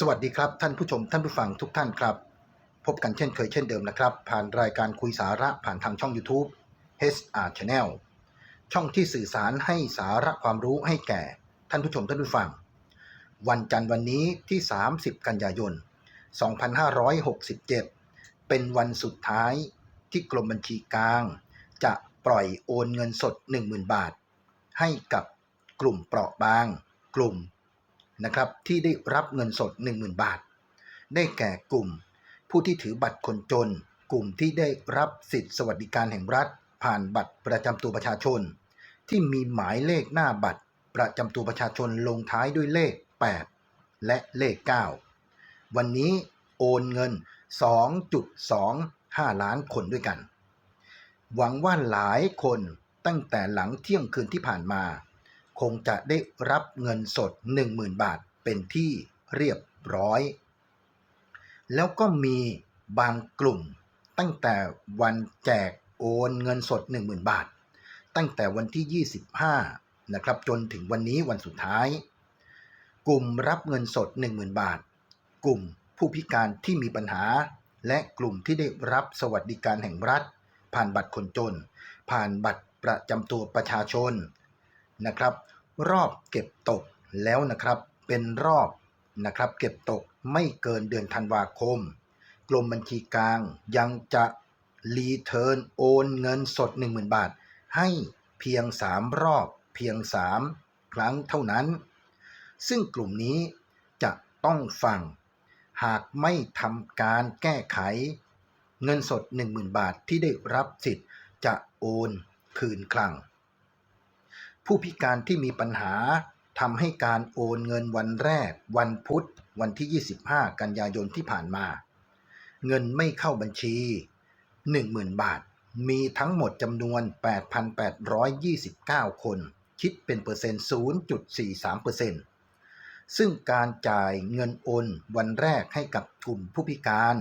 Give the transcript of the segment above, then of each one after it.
สวัสดีครับ ท่านผู้ชมท่านผู้ฟังทุกท่านครับ พบกันเช่นเคยเช่นเดิมนะครับ ผ่านรายการคุยสาระผ่านทางช่อง YouTube HR Channel ช่องที่สื่อสารให้สาระความรู้ให้แก่ ท่านผู้ชมท่านผู้ฟัง วันจันทร์วันนี้ที่ 30 กันยายน 2567 เป็นวันสุดท้ายที่กรมบัญชีกลาง จะปล่อยโอนเงินสด 10,000 บาท ให้กับกลุ่มเปราะบาง กลุ่ม นะครับที่ได้รับเงินสด 10,000 บาท ได้แก่กลุ่ม ผู้ที่ถือบัตรคนจน กลุ่มที่ได้รับสิทธิสวัสดิการแห่งรัฐ ผ่านบัตรประจำตัวประชาชน ที่มีหมายเลขหน้าบัตรประจำตัวประชาชนลงท้ายด้วยเลข 8 และเลข 9 วันนี้โอนเงิน 2.25 ล้านคนด้วยกัน หวังว่าหลายคนตั้งแต่หลังเที่ยงคืนที่ผ่านมา คงจะได้รับเงินสด 10,000 บาทเป็นที่เรียบร้อย แล้วก็มีบางกลุ่มตั้งแต่วันแจกโอนเงินสด 10,000 บาท ตั้งแต่วันที่ 25 นะครับ จนถึงวันนี้วันสุดท้าย กลุ่มรับเงินสด 10,000 บาท กลุ่มผู้พิการที่มีปัญหา และกลุ่มที่ได้รับสวัสดิการแห่งรัฐ ผ่านบัตรคนจน ผ่านบัตรประจำตัวประชาชน นะครับ รอบเก็บตกแล้วนะครับ เป็นรอบนะครับ เก็บตกไม่เกินเดือนธันวาคม กรมบัญชีกลางยังจะรีเทิร์นโอนเงินสด 10,000 บาท ให้เพียง 3 รอบเพียง 3 ครั้งเท่านั้น ซึ่งกลุ่มนี้จะต้องฟัง หากไม่ทำการแก้ไข เงินสด 10,000 บาทที่ได้รับสิทธิ์จะโอนคืนคลัง ผู้พิการที่มีปัญหาทำให้การโอนเงินวันแรก วันพุธ วันที่ 25 กันยายนที่ผ่านมา เงินไม่เข้าบัญชี 10,000 บาท มีทั้งหมดจำนวน 8,829 คน คิดเป็นเปอร์เซ็นต์ 0.43เปอร์เซ็นต์ซึ่งการจ่ายเงินโอนวันแรกให้กับกลุ่มผู้พิการ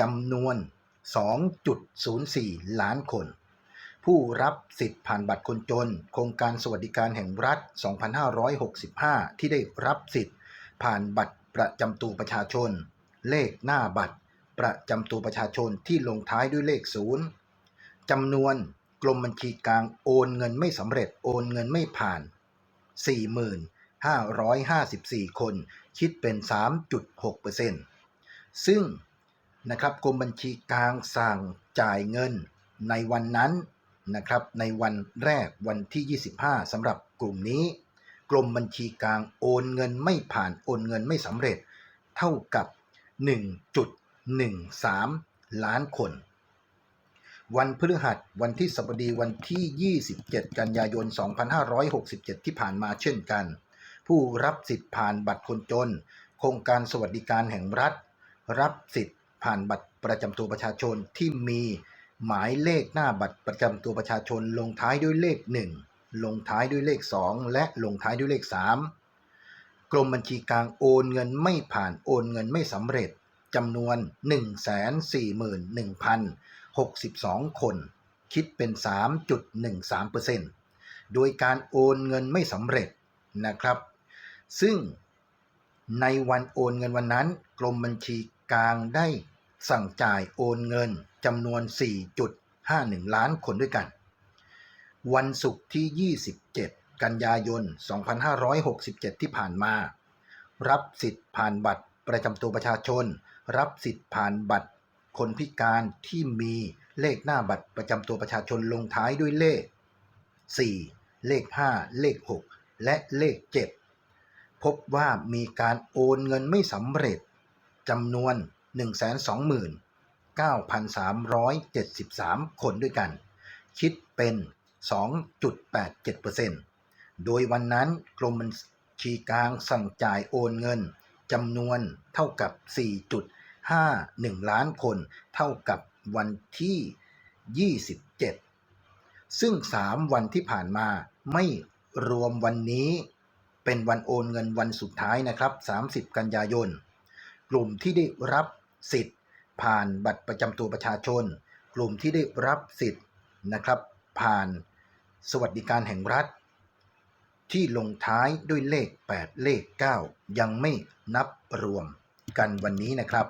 จำนวน 2.04 ล้านคน ผู้รับสิทธิ์ผ่านบัตรคนจน โครงการสวัสดิการแห่งรัฐ 2565 ที่ได้รับสิทธิ์ ผ่านบัตรประจำตัวประชาชน เลขหน้าบัตร ประจำตัวประชาชนที่ลงท้ายด้วยเลขศูนย์จำนวนกรมบัญชีกลางโอนเงินไม่สำเร็จโอนเงินไม่ผ่าน 4554 คน คิดเป็น 3.6%ซึ่งนะครับกรมบัญชีกลางสั่งจ่ายเงินในวันนั้น นะครับในวันแรกวันที่ 25สำหรับกลุ่มนี้ กรมบัญชีกลางโอนเงินไม่ผ่านโอนเงินไม่สำเร็จ เท่ากับ 1.13 ล้านคน วันพฤหัสวันที่สบดีวันที่ 27 กันยายน 2567 ที่ผ่านมาเช่นกัน ผู้รับสิทธิ์ผ่านบัตรคนจน โครงการสวัสดิการแห่งรัฐ รับสิทธิ์ผ่านบัตรประจำตัวประชาชนที่มี หมายเลขหน้าบัตรประจำตัวประชาชนลงท้ายด้วยเลข 1 ลงท้ายด้วยเลข 2 และลงท้ายด้วยเลข 3 กรมบัญชีกลางโอนเงินไม่ผ่านโอนเงินไม่สำเร็จจำนวน 141,062 คน คิดเป็น 3.13%โดยการโอนเงินไม่สำเร็จนะครับ ซึ่งในวันโอนเงินวันนั้น กรมบัญชีกลางได้ สั่งจ่ายโอนเงินจำนวน 4.51 ล้านคนด้วยกัน วันศุกร์ที่ 27 กันยายน 2567 ที่ผ่านมา รับสิทธิ์ผ่านบัตรประจำตัวประชาชน รับสิทธิ์ผ่านบัตรคนพิการที่มีเลขหน้าบัตรประจำตัวประชาชนลงท้ายด้วยเลข 4 เลข 5 เลข 6 และเลข 7 พบว่ามีการโอนเงินไม่สำเร็จจำนวน 129,373 คนด้วยกัน คิดเป็น 2.87%โดยวันนั้นกรมบัญชีกลางสั่งจ่ายโอนเงินจำนวนเท่ากับ 4.51 ล้านคนเท่ากับวันที่ 27 ซึ่ง 3 วันที่ผ่านมาไม่รวมวันนี้เป็นวันโอนเงินวันสุดท้ายนะครับ 30 กันยายน กลุ่มที่ได้รับ สิทธิ์ ผ่านบัตรประจำตัวประชาชน กลุ่มที่ได้รับสิทธิ์นะครับ ผ่านสวัสดิการแห่งรัฐ ที่ลงท้ายด้วยเลข 8 เลข 9 ยังไม่นับรวมกันวันนี้นะครับ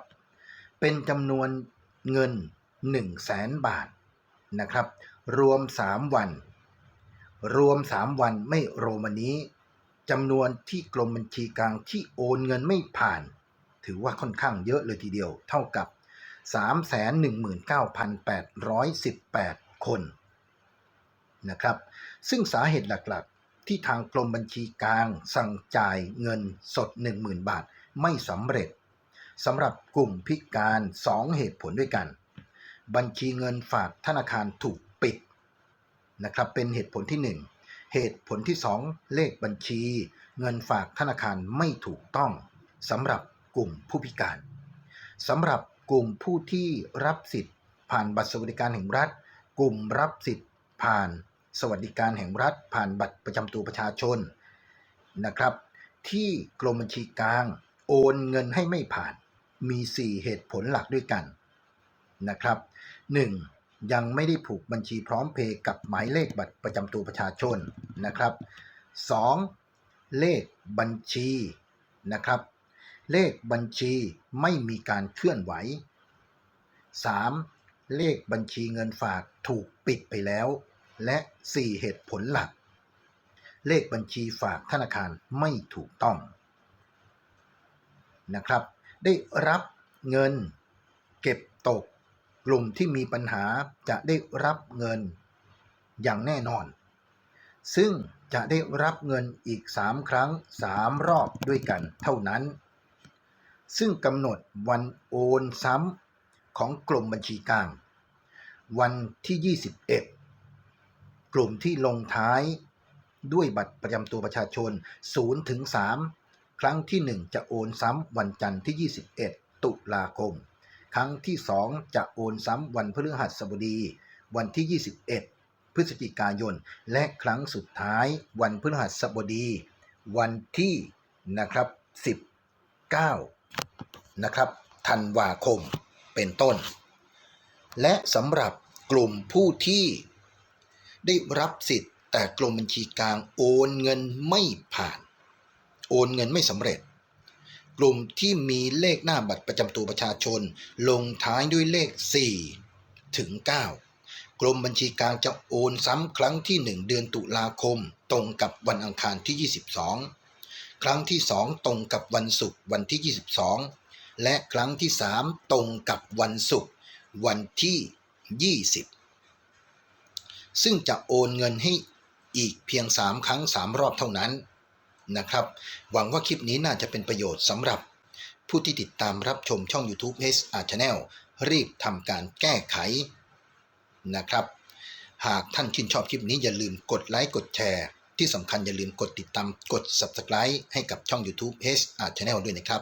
เป็นจำนวนเงิน 1 0 0 0 0แสนบาทนะครับ รวม 3 วัน รวม 3 วันไม่รวมวันนี้จำนวนที่กรมบัญชีกลางที่โอนเงินไม่ผ่าน ถือว่าค่อนข้างเยอะเลยทีเดียว เท่ากับ 319,818 คนนะครับ ซึ่งสาเหตุหลักๆ ที่ทางกรมบัญชีกลาง สั่งจ่ายเงินสด 10,000 บาทไม่สำเร็จสำหรับกลุ่มพิการ 2 เหตุผลด้วยกัน บัญชีเงินฝากธนาคารถูกปิดนะครับเป็นเหตุผลที่ 1 เหตุผลที่ 2 เลขบัญชี เงินฝากธนาคารไม่ถูกต้องสำหรับ กลุ่มผู้พิการสำหรับกลุ่มผู้ที่รับสิทธิ์ ผ่านบัตรสวัสดิการแห่งรัฐ กลุ่มรับสิทธิ์ ผ่านสวัสดิการแห่งรัฐ ผ่านบัตรประจำตัวประชาชนนะครับ ที่กรมบัญชีกลาง โอนเงินให้ไม่ผ่านมี 4 เหตุผลหลักด้วยกันนะครับ 1. ยังไม่ได้ผูกบัญชีพร้อมเพย์กับหมายเลขบัตรประจำตัวประชาชนนะครับ 2. เลขบัญชีนะครับ เลขบัญชีไม่มีการเคลื่อนไหว 3. เลขบัญชีเงินฝากถูกปิดไปแล้ว และ 4 เหตุผลหลัก เลขบัญชีฝากธนาคารไม่ถูกต้องนะครับ ได้รับเงินเก็บตก กลุ่มที่มีปัญหาจะได้รับเงินอย่างแน่นอน ซึ่งจะได้รับเงินอีก 3 ครั้ง 3 รอบด้วยกันเท่านั้น ซึ่งกำหนดวันโอนซ้ำของกลุ่มบัญชีกลาง วันที่ 21 กลุ่มที่ลงท้ายด้วยบัตรประจำตัวประชาชน0ถึง3ครั้งที่ 1 จะโอนซ้ำวันจันทร์ที่ 21 ตุลาคม ครั้งที่ 2 จะโอนซ้ำวันพฤหัสบดี วันที่ 21 พฤศจิกายน และครั้งสุดท้ายวันพฤหัสบดี วันที่นะครับ 19 นะครับธันวาคมเป็นต้น และสำหรับกลุ่มผู้ที่ได้รับสิทธิ์ แต่กรมบัญชีกลางโอนเงินไม่ผ่าน โอนเงินไม่สำเร็จ กลุ่มที่มีเลขหน้าบัตรประจำตัวประชาชน ลงท้ายด้วยเลข 4 ถึง 9 กรมบัญชีกลางจะโอนซ้ำครั้งที่ 1 เดือนตุลาคม ตรงกับวันอังคารที่ 22 ครั้งที่ 2 ตรงกับวันศุกร์วันที่ 22 และครั้งที่ 3 ตรงกับวันศุกร์วันที่ 20 ซึ่งจะโอนเงินให้อีกเพียง 3 ครั้ง 3 รอบเท่านั้นนะครับ หวังว่าคลิปนี้น่าจะเป็นประโยชน์สำหรับ ผู้ที่ติดตามรับชมช่อง YouTube HR Channel รีบทำการแก้ไขนะครับ หากท่านชื่นชอบคลิปนี้อย่าลืมกดไลค์กดแชร์ ที่สำคัญอย่าลืมกดติดตามกด Subscribe ให้กับช่อง YouTube HR Channel ด้วยนะครับ